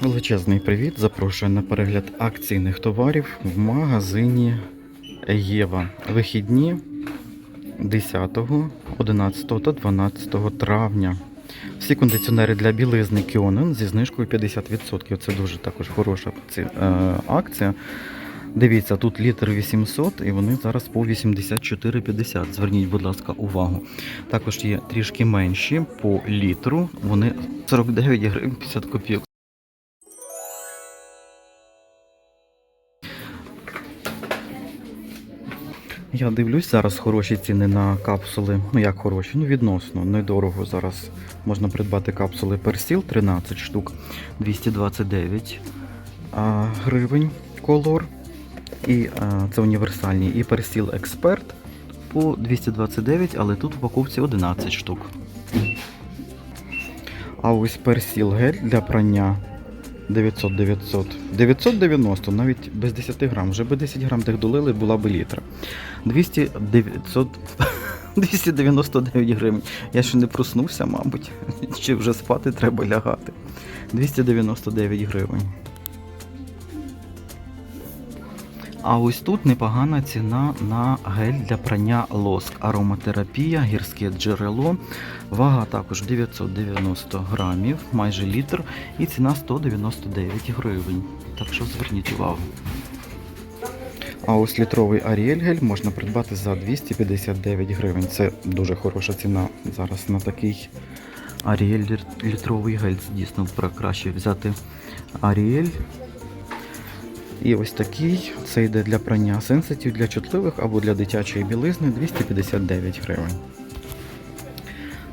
Величезний привіт! Запрошую на перегляд акційних товарів в магазині Єва. Вихідні 10, 11 та 12 травня. Всі кондиціонери для білизни Кіонен зі знижкою 50%. Це дуже також хороша е, акція. Дивіться, тут літр 800 і вони зараз по 84,50. Зверніть, будь ласка, увагу. Також є трішки менші по літру. Вони 49 гривень 50 копійок. Я дивлюсь зараз хороші ціни на капсули. Ну як хороші? Ну відносно, недорого зараз. Можна придбати капсули Персіл 13 штук, 229 а, гривень колор. І а, це універсальні. І Персіл Експерт по 229, але тут в упаковці 11 штук. А ось Персіл гель для прання 900 900 990, навіть без 10 грам. Вже би 10 грам тих долили, була би літра. 200 900 299 гривень. Я ще не проснувся, мабуть. Чи вже спати треба лягати. 299 гривень. А ось тут непогана ціна на гель для прання лоск. Ароматерапія, гірське джерело. Вага також 990 грамів, майже літр, і ціна 199 гривень. Так що зверніть увагу. А ось літровий Аріель гель можна придбати за 259 гривень. Це дуже хороша ціна зараз на такий Аріель літровий гель. Дійсно краще взяти Аріель. І ось такий, це йде для прання сенситів для чутливих або для дитячої білизни 259 гривень.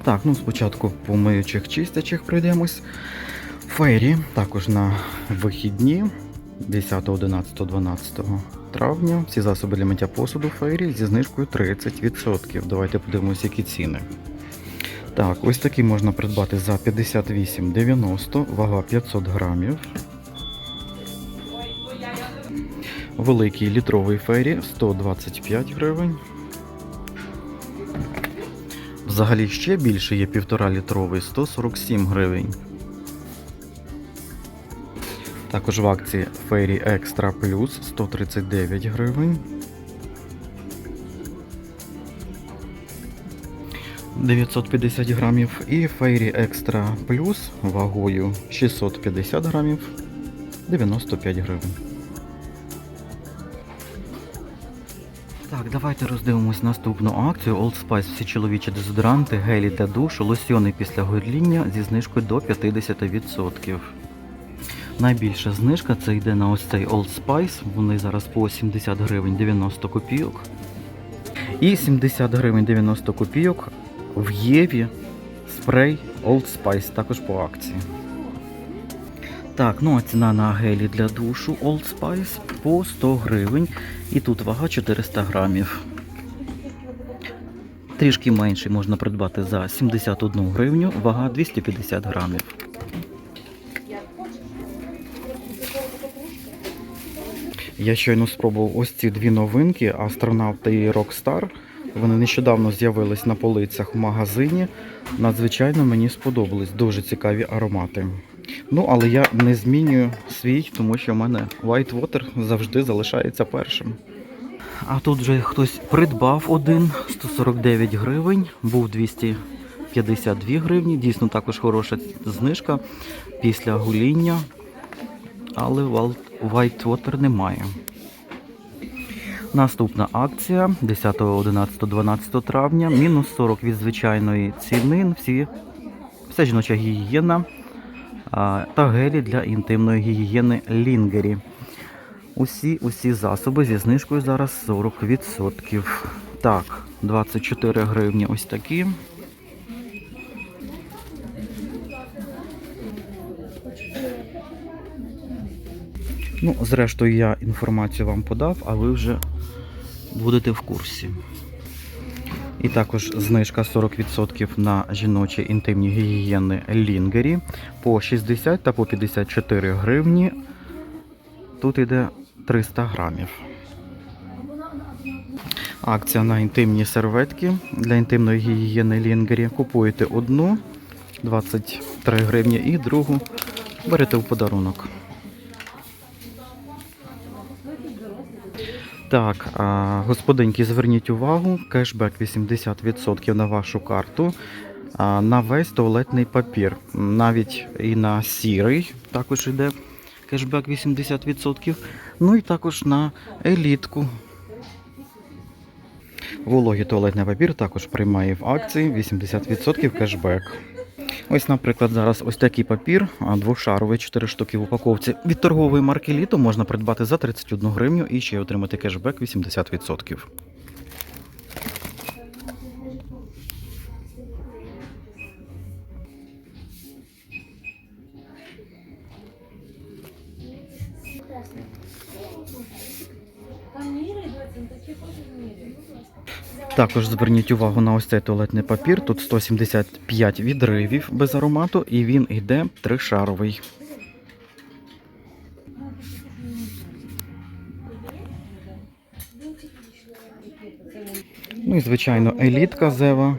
Так, ну спочатку по миючих чистячих пройдемось. Фейрі також на вихідні 10, 11, 12 травня. Всі засоби для миття посуду Фейрі зі знижкою 30%. Давайте подивимось, які ціни. Так, ось такий можна придбати за 58,90, вага 500 грамів. Великий літровий фейрі 125 гривень. Взагалі ще більше є півтора літровий 147 гривень. Також в акції Фейрі Екстра Плюс 139 гривень. 950 грамів і Фейрі Екстра Плюс вагою 650 грамів 95 гривень. Так, давайте роздивимось наступну акцію. Old Spice всі чоловічі дезодоранти, гелі для душу, лосьони після горління зі знижкою до 50%. Найбільша знижка це йде на ось цей Old Spice. Вони зараз по 70 гривень 90 копійок. І 70 гривень 90 копійок в Єві спрей Old Spice, також по акції. Так, ну а ціна на гелі для душу Old Spice по 100 гривень. І тут вага 400 грамів. Трішки менший можна придбати за 71 гривню, вага 250 грамів. Я щойно спробував ось ці дві новинки Астронавт і Rockstar. Вони нещодавно з'явились на полицях в магазині. Надзвичайно мені сподобались. Дуже цікаві аромати. Ну, але я не змінюю свій, тому що в мене White Water завжди залишається першим. А тут вже хтось придбав один 149 гривень, був 252 гривні. Дійсно також хороша знижка після гуління. Але White Water немає. Наступна акція 10, 11, 12 травня. Мінус 40 від звичайної ціни. Всі, вся жіноча гігієна та гелі для інтимної гігієни Лінгері. Усі, усі засоби зі знижкою зараз 40%. Так, 24 гривні ось такі. Ну, зрештою, я інформацію вам подав, а ви вже будете в курсі. І також знижка 40% на жіночі інтимні гігієни Лінгері по 60 та по 54 гривні. Тут йде 300 грамів. Акція на інтимні серветки для інтимної гігієни Лінгері. Купуєте одну 23 гривні і другу Берете в подарунок. Так, господинки, зверніть увагу, кешбек 80% на вашу карту, на весь туалетний папір. Навіть і на сірий також йде кешбек 80%. Ну і також на елітку. Вологий туалетний папір також приймає в акції 80% кешбек. Ось, наприклад, зараз ось такий папір, двошаровий, 4 штуки в упаковці. Від торгової марки Літо можна придбати за 31 гривню і ще отримати кешбек 80%. Також зверніть увагу на ось цей туалетний папір. Тут 175 відривів без аромату, і він йде тришаровий. Ну і звичайно, елітка Зева.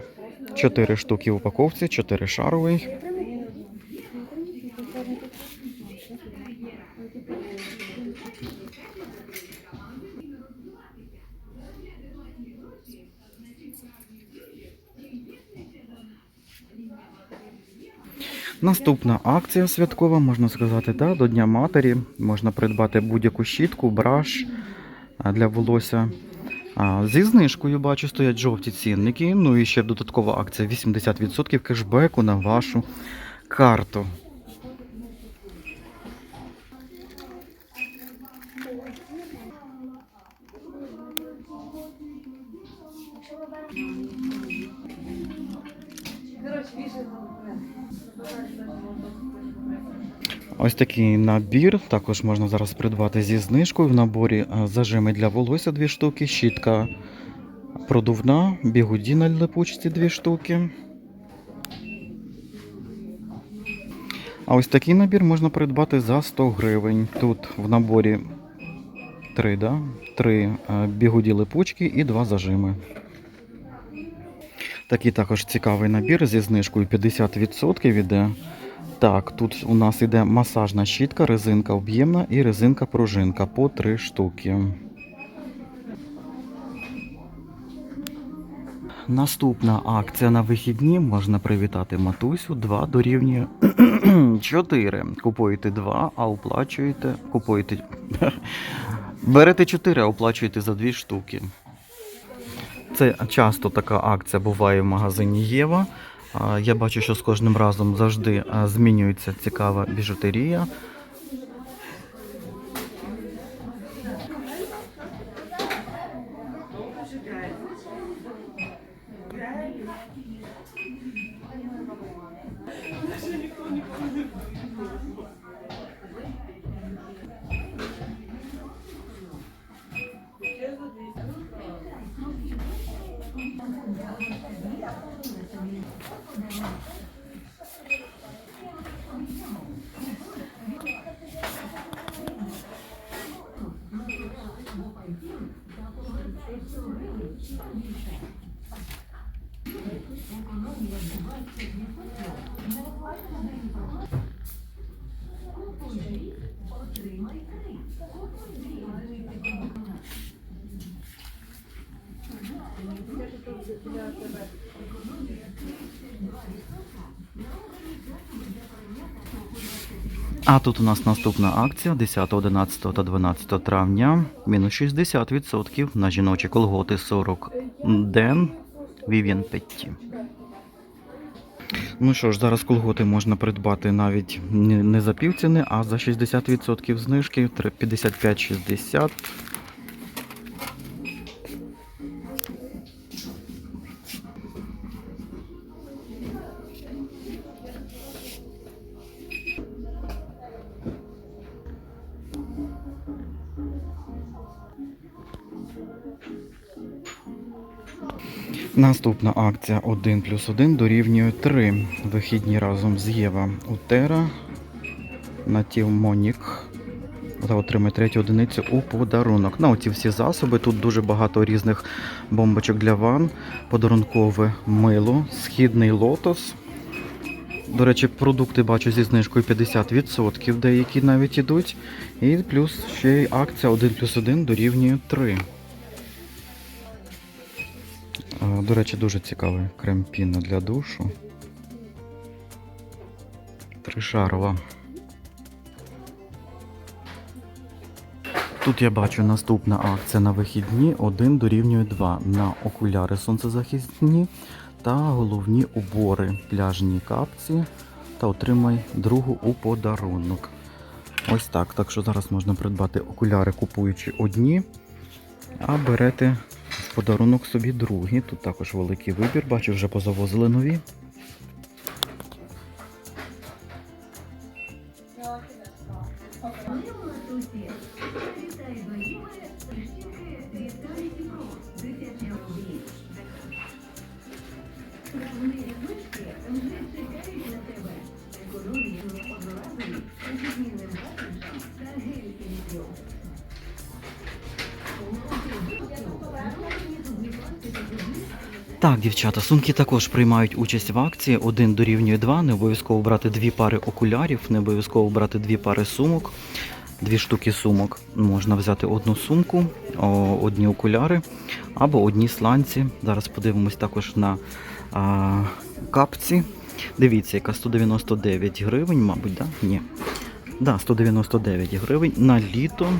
4 штуки в упаковці, 4 шаровий. Наступна акція святкова, можна сказати, да, до Дня Матері. Можна придбати будь-яку щітку, браш для волосся. Зі знижкою бачу, стоять жовті цінники. Ну і ще додаткова акція 80% кешбеку на вашу карту. Ось такий набір. Також можна зараз придбати зі знижкою. В наборі е, зажими для волосся 2 штуки, щітка продувна, бігуді на липучці 2 штуки. А ось такий набір можна придбати за 100 гривень. Тут в наборі 3, да? 3 бігуді липучки і 2 зажими. Такий також цікавий набір зі знижкою 50% іде. Так, тут у нас іде масажна щітка, резинка об'ємна і резинка пружинка по 3 штуки. Наступна акція на вихідні можна привітати матусю. 2 дорівнює 4. Купуєте 2, а оплачуєте. Купуєте. Берете 4, а оплачуєте за 2 штуки. Це часто така акція буває в магазині Єва. Я бачу, що з кожним разом завжди змінюється цікава біжутерія. А тут у нас наступна акція 10, 11 та 12 травня. Мінус 60% на жіночі колготи 40 ден Vivian Petty. Ну що ж, зараз колготи можна придбати навіть не за півціни, а за 60% знижки 55-60. Наступна акція 1 плюс 1 дорівнює 3. Вихідні разом з Єва Утера. Натів Монік. Та отримає третю одиницю у подарунок. На оці всі засоби. Тут дуже багато різних бомбочок для ван, подарункове мило, східний лотос. До речі, продукти бачу зі знижкою 50%, деякі навіть ідуть. І плюс ще й акція 1 плюс 1 дорівнює 3. До речі, дуже цікавий крем піна для душу. Тришарова. Тут я бачу наступна акція на вихідні 1 дорівнює 2 на окуляри сонцезахисні та головні убори пляжні капці та отримай другу у подарунок. Ось так. Так що зараз можна придбати окуляри, купуючи одні, а берете в подарунок собі другі. Тут також великий вибір, бачу, вже позавозили нові. Так, дівчата, сумки також приймають участь в акції. Один дорівнює 2. Не обов'язково брати дві пари окулярів, не обов'язково брати дві пари сумок. Дві штуки сумок. Можна взяти одну сумку, одні окуляри або одні сланці. Зараз подивимось також на а, капці. Дивіться, яка 199 гривень, мабуть, да? Ні. Да, 199 гривень на літо.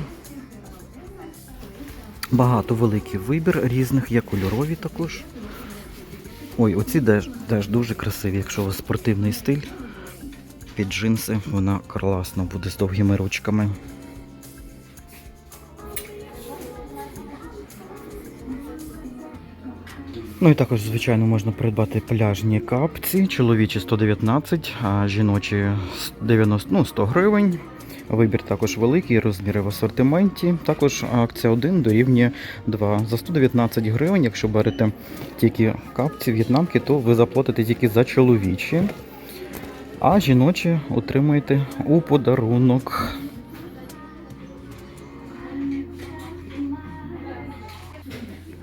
Багато великий вибір різних, є кольорові також. Ой, оці теж, дуже красиві, якщо у вас спортивний стиль. Під джинси вона класно буде з довгими ручками. Ну і також, звичайно, можна придбати пляжні капці, чоловічі 119, а жіночі 90, ну, 100 гривень. Вибір також великий, розміри в асортименті. Також акція 1 дорівнює 2. За 119 гривень, якщо берете тільки капці в'єтнамки, то ви заплатите тільки за чоловічі, а жіночі отримаєте у подарунок.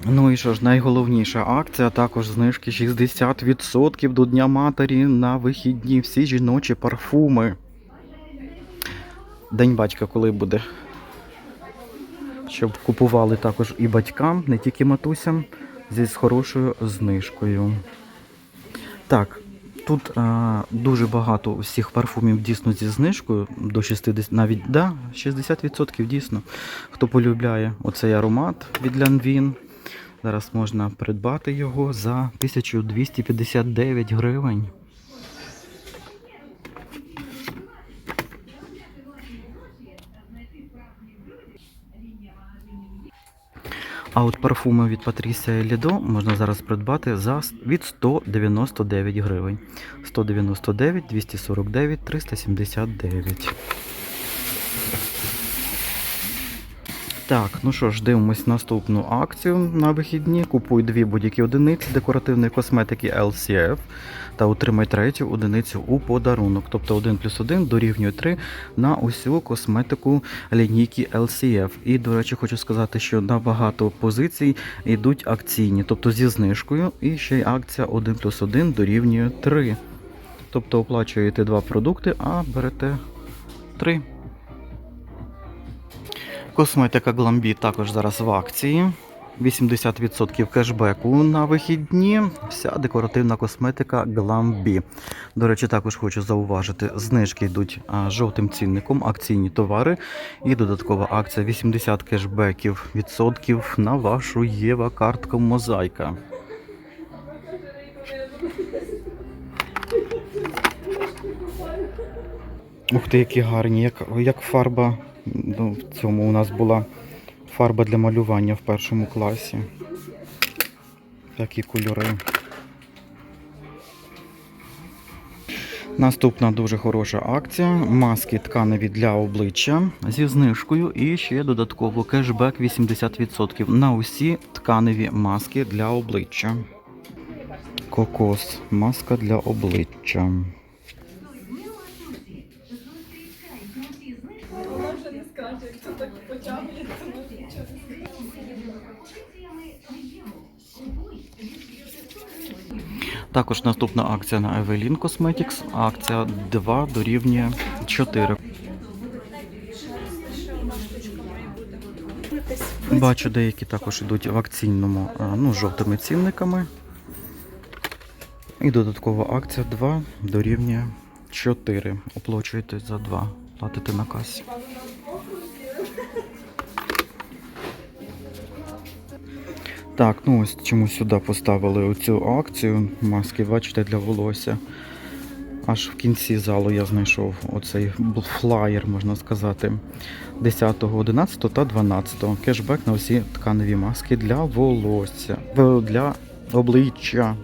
Ну і що ж, найголовніша акція, також знижки 60% до Дня Матері на вихідні. Всі жіночі парфуми. День батька коли буде. Щоб купували також і батькам, не тільки матусям, зі з хорошою знижкою. Так, тут а, дуже багато всіх парфумів дійсно зі знижкою, до 60, навіть да, 60% дійсно. Хто полюбляє оцей аромат від Лянвін. Зараз можна придбати його за 1259 гривень. А от парфуми від Patricia Лідо можна зараз придбати за від 199 гривень. 199, 249, 379. Так, ну що ж, дивимось наступну акцію на вихідні. Купуй дві будь-які одиниці декоративної косметики LCF та отримай третю одиницю у подарунок. Тобто 1 плюс 1 дорівнює 3 на усю косметику лінійки LCF. І, до речі, хочу сказати, що на багато позицій йдуть акційні, тобто зі знижкою. І ще й акція 1 плюс 1 дорівнює 3. Тобто оплачуєте два продукти, а берете 3. Косметика Glambi також зараз в акції. 80% кешбеку на вихідні. Вся декоративна косметика Glambi. До речі, також хочу зауважити, знижки йдуть жовтим цінником, акційні товари і додаткова акція 80 кешбеків відсотків на вашу Єва картку Мозаїка. Ух ти, які гарні, як, як фарба. Ну, в цьому у нас була фарба для малювання в першому класі. Такі кольори. Наступна дуже хороша акція. Маски тканеві для обличчя зі знижкою і ще додатково кешбек 80% на усі тканеві маски для обличчя. Кокос. Маска для обличчя. Також наступна акція на Evelyn Cosmetics. Акція 2 дорівнює 4. Бачу, деякі також йдуть в акційному, ну, з жовтими цінниками. І додаткова акція 2 дорівнює 4. Оплачуєте за 2. Платите на касі. Так, ну ось чому сюди поставили оцю акцію. Маски, бачите, для волосся. Аж в кінці залу я знайшов оцей флаєр, можна сказати. 10, 11 та 12. Кешбек на усі тканеві маски для волосся, для обличчя.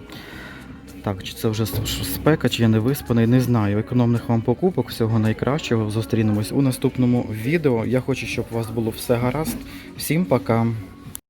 Так, чи це вже спека, чи я не виспаний, не знаю. Економних вам покупок, всього найкращого. Зустрінемось у наступному відео. Я хочу, щоб у вас було все гаразд. Всім пока!